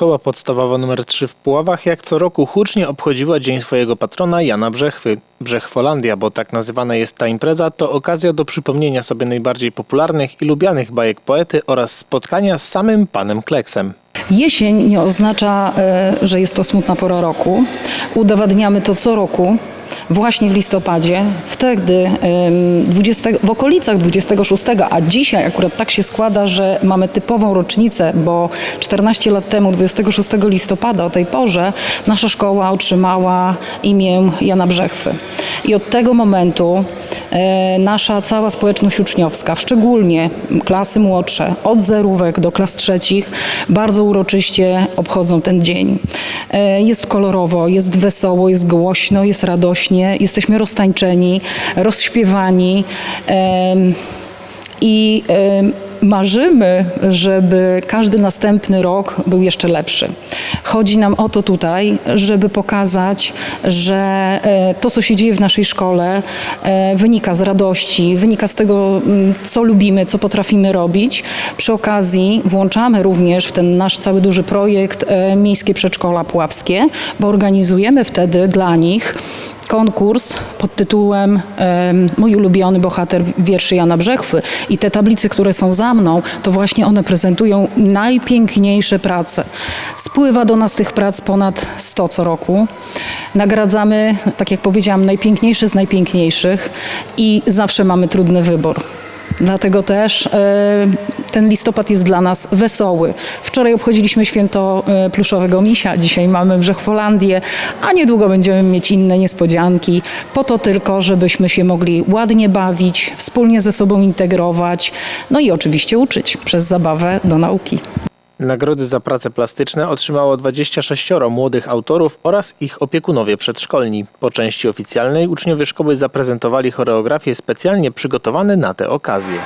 Szkoła Podstawowa nr 3 w Puławach jak co roku hucznie obchodziła Dzień swojego patrona Jana Brzechwy. Brzechwolandia, bo tak nazywana jest ta impreza, to okazja do przypomnienia sobie najbardziej popularnych i lubianych bajek poety oraz spotkania z samym panem Kleksem. Jesień nie oznacza, e, że jest to smutna pora roku. Udowadniamy to co roku. Właśnie w listopadzie, wtedy em, 20, w okolicach 26, a dzisiaj akurat tak się składa, że mamy typową rocznicę, bo 14 lat temu, 26 listopada o tej porze, nasza szkoła otrzymała imię Jana Brzechwy. I od tego momentu nasza cała społeczność uczniowska, szczególnie klasy młodsze, od zerówek do klas trzecich, bardzo uroczyście obchodzą ten dzień. E, Jest kolorowo, jest wesoło, jest głośno, jest radośnie, jesteśmy roztańczeni, rozśpiewani. I marzymy, żeby każdy następny rok był jeszcze lepszy. Chodzi nam o to tutaj, żeby pokazać, że e, to, co się dzieje w naszej szkole, e, wynika z radości, wynika z tego, mm, co lubimy, co potrafimy robić. Przy okazji włączamy również w ten nasz cały duży projekt e, Miejskie Przedszkola Puławskie, bo organizujemy wtedy dla nich konkurs pod tytułem em, Mój ulubiony bohater wierszy Jana Brzechwy. I te tablice, które są za mną, to właśnie one prezentują najpiękniejsze prace. Spływa do nas tych prac ponad 100 co roku. Nagradzamy, tak jak powiedziałam, najpiękniejsze z najpiękniejszych i zawsze mamy trudny wybór. Dlatego też e, ten listopad jest dla nas wesoły. Wczoraj obchodziliśmy święto e, pluszowego misia, dzisiaj mamy Brzechwolandię, a niedługo będziemy mieć inne niespodzianki, po to tylko, żebyśmy się mogli ładnie bawić, wspólnie ze sobą integrować, no i oczywiście uczyć przez zabawę do nauki. Nagrody za prace plastyczne otrzymało 26 młodych autorów oraz ich opiekunowie przedszkolni. Po części oficjalnej uczniowie szkoły zaprezentowali choreografie specjalnie przygotowane na tę okazję.